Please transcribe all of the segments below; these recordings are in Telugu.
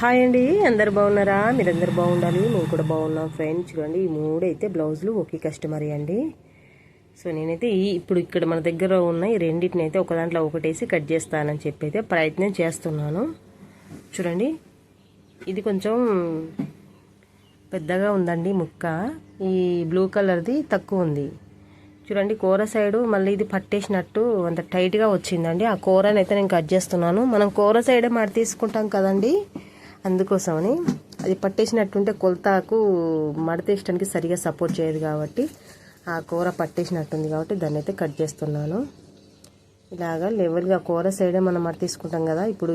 హాయ్ అండి అందరు బాగున్నారా? మీరందరు బాగుండాలి మేము కూడా బాగున్నాం ఫ్రెండ్స్. చూడండి ఈ మూడైతే బ్లౌజులు ఒకే కస్టమర్ అండి. సో నేనైతే ఈ ఇప్పుడు ఇక్కడ మన దగ్గర ఉన్న ఈ రెండింటిని అయితే ఒక దాంట్లో ఒకటేసి కట్ చేస్తానని చెప్పి అయితే ప్రయత్నం చేస్తున్నాను. చూడండి ఇది కొంచెం పెద్దగా ఉందండి ముక్క. ఈ బ్లూ కలర్ది తక్కువ ఉంది. చూడండి కూర సైడు మళ్ళీ ఇది పట్టేసినట్టు అంత టైట్గా వచ్చిందండి. ఆ కూరని అయితే నేను కట్ చేస్తున్నాను. మనం కూర సైడే మరి తీసుకుంటాం కదండి. అందుకోసమని అది పట్టేసినట్టుంటే కొలతకు మడతేసడానికి సరిగా సపోర్ట్ చేయదు కాబట్టి ఆ కూర పట్టేసినట్టుంది కాబట్టి దాన్ని అయితే కట్ చేస్తున్నాను. ఇలాగా లెవెల్గా కూర సైడే మనం మడ తీసుకుంటాం కదా ఇప్పుడు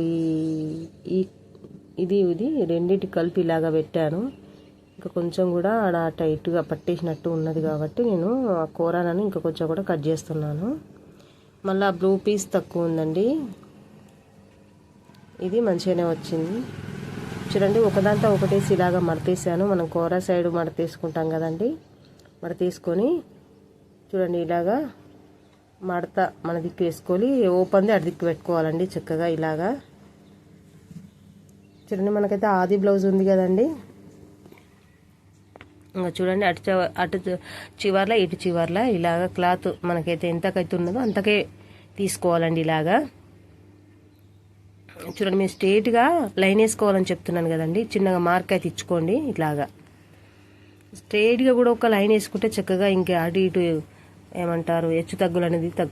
ఈ ఇది ఇది రెండింటి కలిపి ఇలాగా పెట్టాను. ఇంకా కొంచెం కూడా ఆడ టైట్గా పట్టేసినట్టు ఉన్నది కాబట్టి నేను ఆ కూరలను ఇంకా కొంచెం కూడా కట్ చేస్తున్నాను. మళ్ళీ బ్లూ పీస్ తక్కువ ఉందండి. ఇది మంచిగానే వచ్చింది. చూడండి ఒకదాంతో ఒకటేసి ఇలాగా మడతీసాను. మనం కూర సైడ్ మడతీసుకుంటాం కదండి. మడతీసుకొని చూడండి ఇలాగా మడత మన దిక్కు వేసుకొని ఓపెన్ది అటు దిక్కు పెట్టుకోవాలండి చక్కగా ఇలాగా. చూడండి మనకైతే ఆది బ్లౌజ్ ఉంది కదండి. ఇంకా చూడండి అటు అటు చివర్ల ఇటు చివర్ల ఇలాగ క్లాత్ మనకైతే ఎంతకైతే ఉన్నదో అంతకే తీసుకోవాలండి ఇలాగా. చూడండి మేము స్ట్రేట్గా లైన్ వేసుకోవాలని చెప్తున్నాను కదండి. చిన్నగా మార్క్ అయితే ఇచ్చుకోండి ఇట్లాగా. స్ట్రేట్గా కూడా ఒక లైన్ వేసుకుంటే చక్కగా ఇంకా అటు ఇటు ఏమంటారు హెచ్చు తగ్గులు అనేది తగ్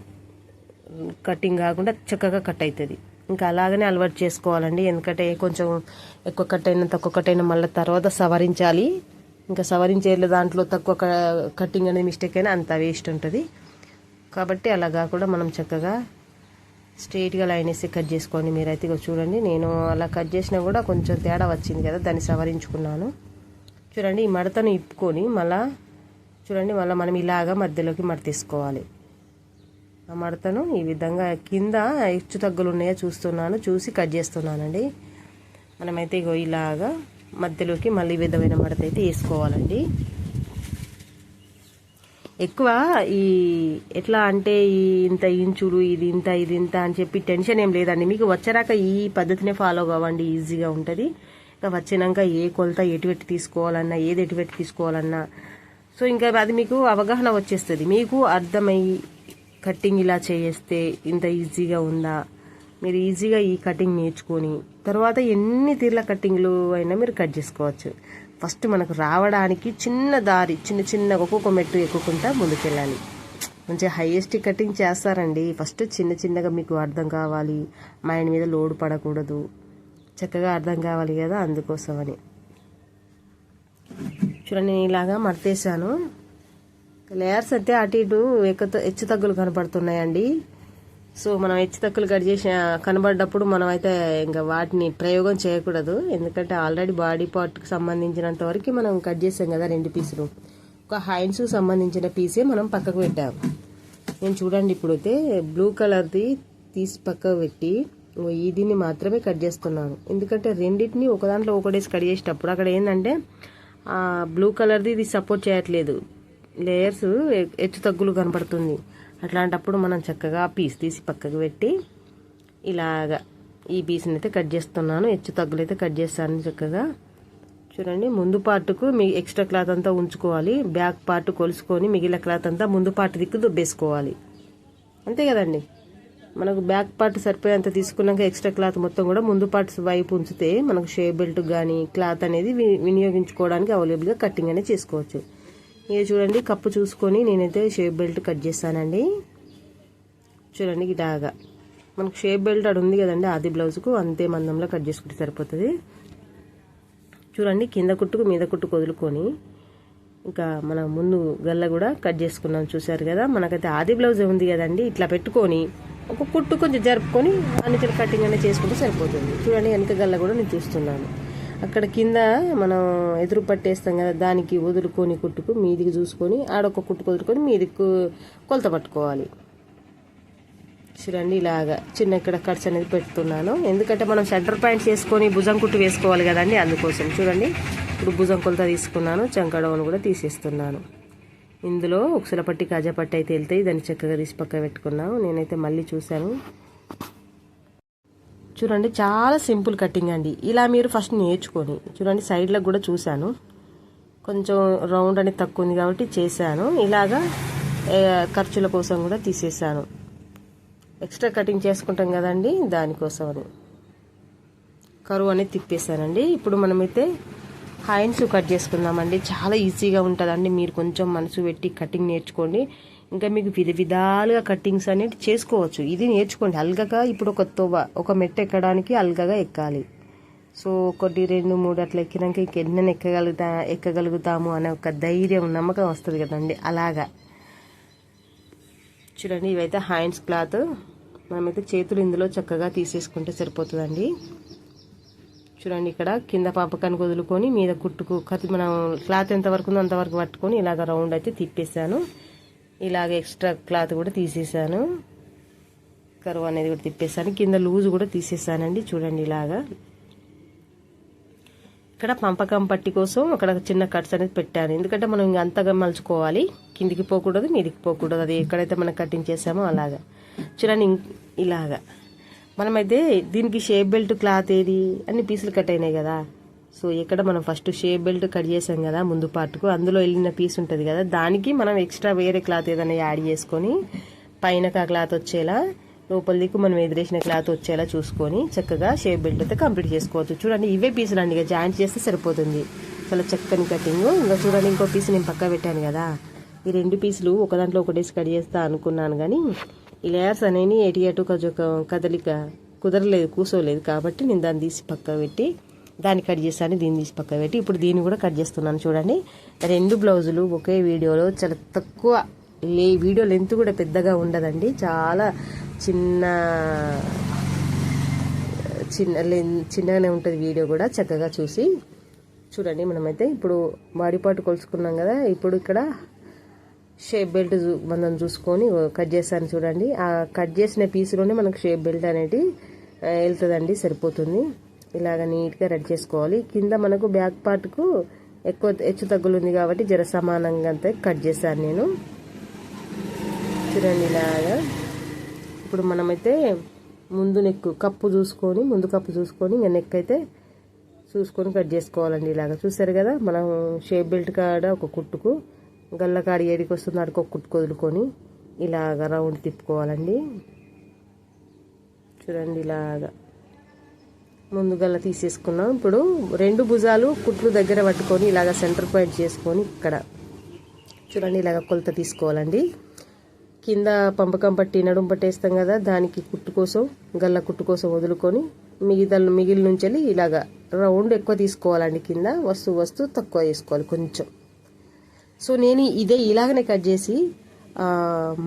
కటింగ్ కాకుండా చక్కగా కట్ అవుతుంది ఇంకా అలాగనే అలవాటు చేసుకోవాలండి. ఎందుకంటే కొంచెం ఎక్కువ కట్ అయినా తక్కువ కట్ అయినా మళ్ళీ తర్వాత సవరించాలి. ఇంకా సవరించేళ్ళ దాంట్లో తక్కువ క- కటింగ్ అనేది మిస్టేక్ అయినా అంత వేస్ట్ ఉంటుంది. కాబట్టి అలా కాకుండా మనం చక్కగా స్ట్రైట్గా లైన్ వేసి కట్ చేసుకోండి మీరైతే ఇగో చూడండి. నేను అలా కట్ చేసినా కూడా కొంచెం తేడా వచ్చింది కదా దాన్ని సవరించుకున్నాను. చూడండి ఈ మడతను ఇప్పుకొని మళ్ళా చూడండి మళ్ళీ మనం ఇలాగా మధ్యలోకి మడత తీసుకోవాలి ఆ మడతను ఈ విధంగా కింద హెచ్చు తగ్గులు ఉన్నాయో చూస్తున్నాను చూసి కట్ చేస్తున్నానండి. మనమైతే ఇగో ఇలాగా మధ్యలోకి మళ్ళీ ఈ విధమైన మడత అయితే వేసుకోవాలండి. ఎక్కువ ఈ ఎట్లా అంటే ఈ ఇంత ఇంచుడు ఇది ఇంత ఇది ఇంత అని చెప్పి టెన్షన్ ఏం లేదండి. మీకు వచ్చాక ఈ పద్ధతినే ఫాలో కావండి ఈజీగా ఉంటుంది. ఇంకా వచ్చినాక ఏ కొలత ఎటు పెట్టి తీసుకోవాలన్నా ఏది ఎటు పెట్టి తీసుకోవాలన్నా. సో ఇంకా అది మీకు అవగాహన వచ్చేస్తుంది. మీకు అర్థమయ్యి కటింగ్ ఇలా చేస్తే ఇంత ఈజీగా ఉందా? మీరు ఈజీగా ఈ కటింగ్ నేర్చుకొని తర్వాత ఎన్ని తీర్ల కటింగ్లు అయినా మీరు కట్ చేసుకోవచ్చు. ఫస్ట్ మనకు రావడానికి చిన్న దారి చిన్న చిన్న ఒక్కొక్క మెట్టు ఎక్కుకుంటా ముందుకెళ్ళాలి. మంచిగా హైయెస్ట్ కటింగ్ చేస్తారండి. ఫస్ట్ చిన్న చిన్నగా మీకు అర్థం కావాలి. మైండ్ మీద లోడ్ పడకూడదు. చక్కగా అర్థం కావాలి కదా అందుకోసమని. చూడండి నేను ఇలాగా మర్తేశాను. లేయర్స్ అయితే అటు ఇటు ఎక్క హెచ్చు తగ్గులు కనపడుతున్నాయండి. సో మనం హెచ్చు తక్కువలు కట్ చేసిన కనబడ్డప్పుడు మనం అయితే ఇంకా వాటిని ప్రయోగం చేయకూడదు. ఎందుకంటే ఆల్రెడీ బాడీ పార్ట్కి సంబంధించినంత వరకు మనం కట్ చేసాం కదా రెండు పీసులు. ఒక హ్యాండ్స్కి సంబంధించిన పీసే మనం పక్కకు పెట్టాం. నేను చూడండి ఇప్పుడైతే బ్లూ కలర్ది తీసి పక్కకు పెట్టి ఓ ఈ దీన్ని మాత్రమే కట్ చేస్తున్నాను. ఎందుకంటే రెండింటిని ఒక దాంట్లో ఒకటేసి కట్ చేసేటప్పుడు అక్కడ ఏంటంటే బ్లూ కలర్ది ఇది సపోర్ట్ చేయట్లేదు. లేయర్స్ హెచ్చు తగ్గులు కనపడుతుంది. అట్లాంటప్పుడు మనం చక్కగా పీస్ తీసి పక్కకు పెట్టి ఇలాగా ఈ పీస్ని అయితే కట్ చేస్తున్నాను. హెచ్చు తగ్గులైతే కట్ చేస్తాను చక్కగా. చూడండి ముందు పార్ట్కు మీ ఎక్స్ట్రా క్లాత్ అంతా ఉంచుకోవాలి. బ్యాక్ పార్ట్ కొలుసుకొని మిగిలిన క్లాత్ అంతా ముందు పార్ట్ దిక్కు దుబ్బేసుకోవాలి. అంతే కదండి? మనకు బ్యాక్ పార్ట్ సరిపోయేంత తీసుకున్నాక ఎక్స్ట్రా క్లాత్ మొత్తం కూడా ముందు పార్ట్స్ వైపు ఉంచితే మనకు షే బెల్ట్ కానీ క్లాత్ అనేది వి- వినియోగించుకోవడానికి అవైలబుల్గా కటింగ్ అనేది చేసుకోవచ్చు. ఇది చూడండి కప్పు చూసుకొని నేనైతే షేప్ బెల్ట్ కట్ చేస్తానండి. చూడండి ఇలాగా. మనకు షేప్ బెల్ట్ అడు ఉంది కదండి ఆది బ్లౌజ్కు అంతే మందంలో కట్ చేసుకుంటే సరిపోతుంది. చూడండి కింద కుట్టుకు మీద కుట్టుకు వదులుకొని ఇంకా మన ముందు గల్ల కూడా కట్ చేసుకున్నాం చూసారు కదా. మనకైతే ఆది బ్లౌజ్ ఉంది కదండి ఇట్లా పెట్టుకొని ఒక కుట్టు కొంచెం జరుపుకొని అన్నిటిని కటింగ్ అనేది చేసుకుంటే సరిపోతుంది. చూడండి వెనక గల్ల కూడా నేను చూస్తున్నాను. అక్కడ కింద మనం ఎదురు పట్టేస్తాం కదా దానికి వదులుకొని కుట్టుకు మీదికి చూసుకొని ఆడొక కుట్టుకు వదులుకొని మీదికి కొలత పట్టుకోవాలి. చూడండి ఇలాగా చిన్న ఇక్కడ కట్స్ అనేది పెడుతున్నాను. ఎందుకంటే మనం సెంటర్ పాయింట్స్ వేసుకొని భుజం కుట్టు వేసుకోవాలి కదండి అందుకోసం. చూడండి ఇప్పుడు భుజం కొలత తీసుకున్నాను చంకడవను కూడా తీసేస్తున్నాను. ఇందులో ఉక్సుల పట్టి కాజా పట్టి అయితే వెళ్తాయి దాన్ని చక్కగా తీసి పక్క పెట్టుకున్నాను. నేనైతే మళ్ళీ చూశాను. చూడండి చాలా సింపుల్ కటింగ్ అండి. ఇలా మీరు ఫస్ట్ నేర్చుకొని చూడండి సైడ్లో కూడా చూశాను. కొంచెం రౌండ్ అనేది తక్కువ ఉంది కాబట్టి చేశాను. ఇలాగా ఖర్చుల కోసం కూడా తీసేసాను ఎక్స్ట్రా కటింగ్ చేసుకుంటాం కదండి దానికోసం అని కరువు అనేది తిప్పేశానండి. ఇప్పుడు మనమైతే హ్యాండ్స్ కట్ చేసుకుందామండి. చాలా ఈజీగా ఉంటుందండి. మీరు కొంచెం మనసు పెట్టి కటింగ్ నేర్చుకోండి. ఇంకా మీకు విధ విధాలుగా కటింగ్స్ అనేది చేసుకోవచ్చు. ఇది నేర్చుకోండి. అల్గగా ఇప్పుడు ఒక తోవ ఒక మెట్ట ఎక్కడానికి అల్గగా ఎక్కాలి. సో ఒకటి రెండు మూడు అట్లా ఎక్కినాక ఇంకెన్న ఎక్కగలుగుతా ఎక్కగలుగుతాము అనే ఒక ధైర్యం నమ్మకం వస్తుంది కదండి. అలాగా. చూడండి ఇవైతే హ్యాండ్స్ క్లాత్. మనమైతే చేతులు ఇందులో చక్కగా తీసేసుకుంటే సరిపోతుందండి. చూడండి ఇక్కడ కింద పాపకాన్ని వదులుకొని మీద కుట్టుకు కత్తి మనం క్లాత్ ఎంత వరకు ఉందో అంతవరకు పట్టుకొని ఇలాగ రౌండ్ అయితే తిప్పేసాను ఇలాగ ఎక్స్ట్రా క్లాత్ కూడా తీసేసాను. కరువు అనేది కూడా తిప్పేసాను. కింద లూజ్ కూడా తీసేసానండి. చూడండి ఇలాగా. ఇక్కడ పంపకం పట్టి కోసం అక్కడ చిన్న కట్స్ అనేది పెట్టాను. ఎందుకంటే మనం ఇంక అంతగా మలుచుకోవాలి. కిందికి పోకూడదు మీదికి పోకూడదు. అది ఎక్కడైతే మనం కటింగ్ చేసామో అలాగా. చూడండి ఇం- ఇలాగా. మనమైతే దీనికి షేప్ బెల్ట్ క్లాత్ ఏది? అన్ని పీసులు కట్ అయినాయి కదా. సో ఇక్కడ మనం ఫస్ట్ షేప్ బెల్ట్ కట్ చేసాం కదా ముందు పార్ట్కు అందులో వెళ్ళిన పీస్ ఉంటుంది కదా. దానికి మనం ఎక్స్ట్రా వేరే క్లాత్ ఏదైనా యాడ్ చేసుకొని పైన ఆ క్లాత్ వచ్చేలా లోపల దిక్కు మనం ఎదిరేసిన క్లాత్ వచ్చేలా చూసుకొని చక్కగా షేప్ బెల్ట్ అయితే కంప్లీట్ చేసుకోవచ్చు. చూడండి ఇవే పీసులు అండి. ఇక జాయింట్ చేస్తే సరిపోతుంది. చాలా చక్కని కటింగ్ ఇంకా చూడండి ఇంకో పీస్ నేను పక్క పెట్టాను కదా. ఈ రెండు పీసులు ఒక దాంట్లో ఒకటేసి కట్ చేస్తా అనుకున్నాను కానీ ఈ లేయర్స్ అనేవి ఎటు అటు కొంచెం కదలిక కుదరలేదు కూసోలేదు కాబట్టి నేను దాన్ని తీసి పక్క పెట్టి దాన్ని కట్ చేశాను దీన్ని తీసి పక్క పెట్టి ఇప్పుడు దీన్ని కూడా కట్ చేస్తున్నాను చూడండి. రెండు బ్లౌజులు ఒకే వీడియోలో చాలా తక్కువ లే వీడియో లెంత్ కూడా పెద్దగా ఉండదండి. చాలా చిన్న చిన్న లెన్- చిన్నగానే ఉంటుంది వీడియో కూడా చక్కగా చూసి. చూడండి మనమైతే ఇప్పుడు బాడీ పార్ట్ కొలుసుకున్నాం కదా ఇప్పుడు ఇక్కడ షేప్ బెల్ట్ చూ- మనం చూసుకొని కట్ చేస్తాను చూడండి. ఆ కట్ చేసిన పీసులోనే మనకు షేప్ బెల్ట్ అనేది వెళ్తుందండి సరిపోతుంది. ఇలాగ నీట్గా రెడీ చేసుకోవాలి. కింద మనకు బ్యాక్ పార్ట్కు ఎక్కువ హెచ్చు తగ్గులు ఉంది కాబట్టి జర సమానంగా అంతా కట్ చేశాను నేను. చూడండి ఇలాగా. ఇప్పుడు మనమైతే ముందు నెక్ కప్పు చూసుకొని ముందు కప్పు చూసుకొని ఇంకా నెక్ అయితే చూసుకొని కట్ చేసుకోవాలండి ఇలాగ. చూసారు కదా? మనం షేప్ బెల్ట్ కాడ ఒక కుట్టుకు గల్ల కాడ ఏడికి వస్తుంది అడుగు ఒక కుట్టుకు వదులుకొని ఇలాగ రౌండ్ తిప్పుకోవాలండి. చూడండి ఇలాగా. ముందు గల్ల తీసేసుకున్నాం. ఇప్పుడు రెండు భుజాలు కుట్లు దగ్గర పట్టుకొని ఇలాగ సెంటర్ పాయింట్ చేసుకొని ఇక్కడ చూడండి ఇలాగ కొలత తీసుకోవాలండి. కింద పంపకం పట్టి నడుము పట్టేస్తాం కదా దానికి కుట్టు కోసం గల్ల కుట్టు కోసం వదులుకొని మిగతా మిగిలి నుంచి వెళ్ళి ఇలాగ రౌండ్ ఎక్కువ తీసుకోవాలండి కింద. వస్తువు వస్తువు తక్కువ చేసుకోవాలి కొంచెం. సో నేను ఇదే ఇలాగనే కట్ చేసి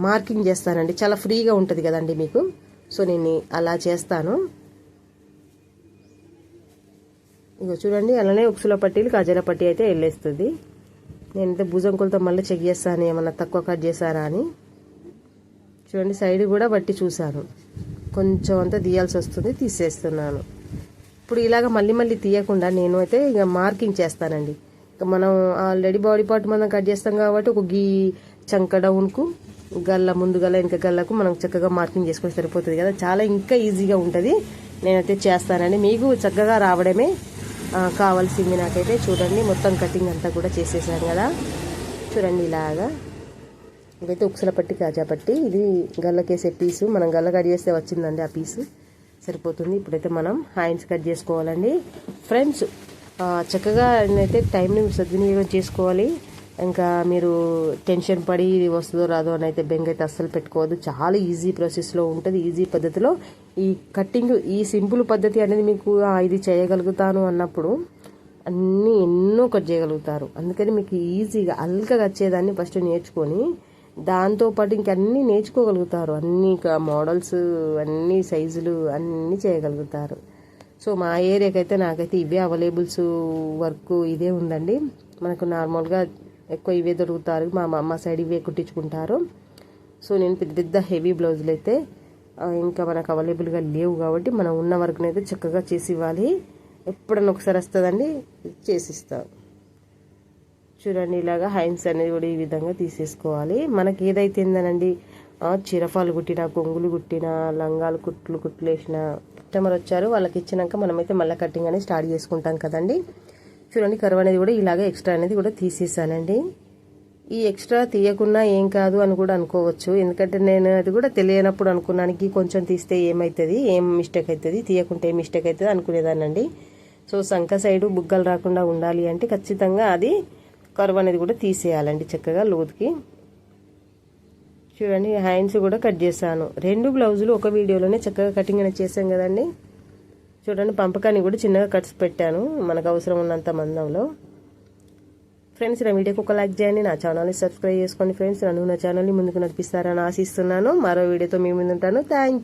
మార్కింగ్ చేస్తానండి. చాలా ఫ్రీగా ఉంటుంది కదండి మీకు. సో నేను అలా చేస్తాను. ఇగో చూడండి అలానే ఉక్సుల పట్టీలు కాజల పట్టీ అయితే వెళ్ళేస్తుంది నేనైతే భుజం కొలత మళ్ళీ చెక్ చేస్తాను ఏమన్నా తక్కువ కట్ చేశారా అని. చూడండి సైడ్ కూడా బట్టి చూశాను. కొంచెం అంతా తీయాల్సి వస్తుంది తీసేస్తున్నాను. ఇప్పుడు ఇలాగ మళ్ళీ మళ్ళీ తీయకుండా నేను అయితే ఇక మార్కింగ్ చేస్తానండి. ఇక మనం ఆల్రెడీ బాడీ పార్ట్ మనం కట్ చేస్తాం కాబట్టి ఒక గీ చంక డౌన్కు గల్ల ముందు గల్ల ఇంకా గల్లకు మనం చక్కగా మార్కింగ్ చేసుకొని సరిపోతుంది కదా. చాలా ఇంకా ఈజీగా ఉంటుంది. నేనైతే చేస్తానండి. మీకు చక్కగా రావడమే కావాల్సింది నాకైతే చూడండి. మొత్తం కటింగ్ అంతా కూడా చేసేసాం కదా. చూడండి ఇలాగా. ఇదైతే ఉక్సల పట్టి కాజా పట్టి. ఇది గల్లకేసే పీసు మనం గల్ల కట్ చేస్తే వచ్చిందండి ఆ పీసు సరిపోతుంది. ఇప్పుడైతే మనం హ్యాండ్స్ కట్ చేసుకోవాలండి. ఫ్రెండ్స్ చక్కగా అయితే టైంని సద్వినియోగం చేసుకోవాలి. ఇంకా మీరు టెన్షన్ పడి ఇది వస్తుందో రాదో అని అయితే బెంగ అయితే అస్సలు పెట్టుకోవద్దు. చాలా ఈజీ ప్రాసెస్లో ఉంటుంది ఈజీ పద్ధతిలో. ఈ కట్టింగ్ ఈ సింపుల్ పద్ధతి అనేది మీకు ఇది చేయగలుగుతాను అన్నప్పుడు అన్నీ ఎన్నో కట్ చేయగలుగుతారు. అందుకని మీకు ఈజీగా అల్కగా వచ్చేదాన్ని ఫస్ట్ నేర్చుకొని దాంతో పాటు ఇంకన్నీ నేర్చుకోగలుగుతారు. అన్ని మోడల్స్ అన్ని సైజులు అన్నీ చేయగలుగుతారు. సో మా ఏరియాకైతే నాకైతే ఇవే అవైలబుల్స్ వర్క్ ఇదే ఉందండి. మనకు నార్మల్గా ఎక్కువ ఇవే దొరుకుతారు. మా మా సైడ్ ఇవే కుట్టించుకుంటారు. సో నేను పెద్ద పెద్ద హెవీ బ్లౌజులు అయితే ఇంకా మనకు అవైలబుల్గా లేవు కాబట్టి మనం ఉన్న వర్క్ని అయితే చక్కగా చేసి ఇవ్వాలి. ఎప్పుడన్నా ఒకసారి వస్తుందండి చేసిస్తాం చూడండి ఇలాగా హైన్స్ అనేది కూడా ఈ విధంగా తీసేసుకోవాలి. మనకి ఏదైతే ఏందనండి చిరఫాలు కుట్టిన కొంగులు కుట్టిన లంగాలు కుట్లు కుట్లు వేసిన కస్టమర్ వచ్చారు వాళ్ళకి ఇచ్చినాక మనమైతే మళ్ళీ కటింగ్ అనేది స్టార్ట్ చేసుకుంటాం కదండి. చూడండి కరువు అనేది కూడా ఇలాగే ఎక్స్ట్రా అనేది కూడా తీసేసానండి. ఈ ఎక్స్ట్రా తీయకున్నా ఏం కాదు అని కూడా అనుకోవచ్చు. ఎందుకంటే నేను అది కూడా తెలియనప్పుడు అనుకున్నానికి కొంచెం తీస్తే ఏమవుతుంది ఏం మిస్టేక్ అవుతుంది తీయకుంటే ఏం మిస్టేక్ అవుతుంది అనుకునేదానండి సో సంక సైడు బుగ్గలు రాకుండా ఉండాలి అంటే ఖచ్చితంగా అది కరువు అనేది కూడా తీసేయాలండి చక్కగా లోతుకి. చూడండి హ్యాండ్స్ కూడా కట్ చేశాను. రెండు బ్లౌజులు ఒక వీడియోలోనే చక్కగా కటింగ్ అనేది చేశాం కదండి. చూడండి పంపకాన్ని కూడా చిన్నగా కట్స్ పెట్టాను మనకు అవసరం ఉన్నంత మందంలో. ఫ్రెండ్స్ నా వీడియోకి ఒక లైక్ చేయండి నా ఛానల్ని సబ్స్క్రైబ్ చేసుకోండి. ఫ్రెండ్స్ నన్ను నా ఛానల్ని ముందుకు నడిపిస్తారని ఆశిస్తున్నాను. మరో వీడియోతో మీ ముందు ఉంటాను థ్యాంక్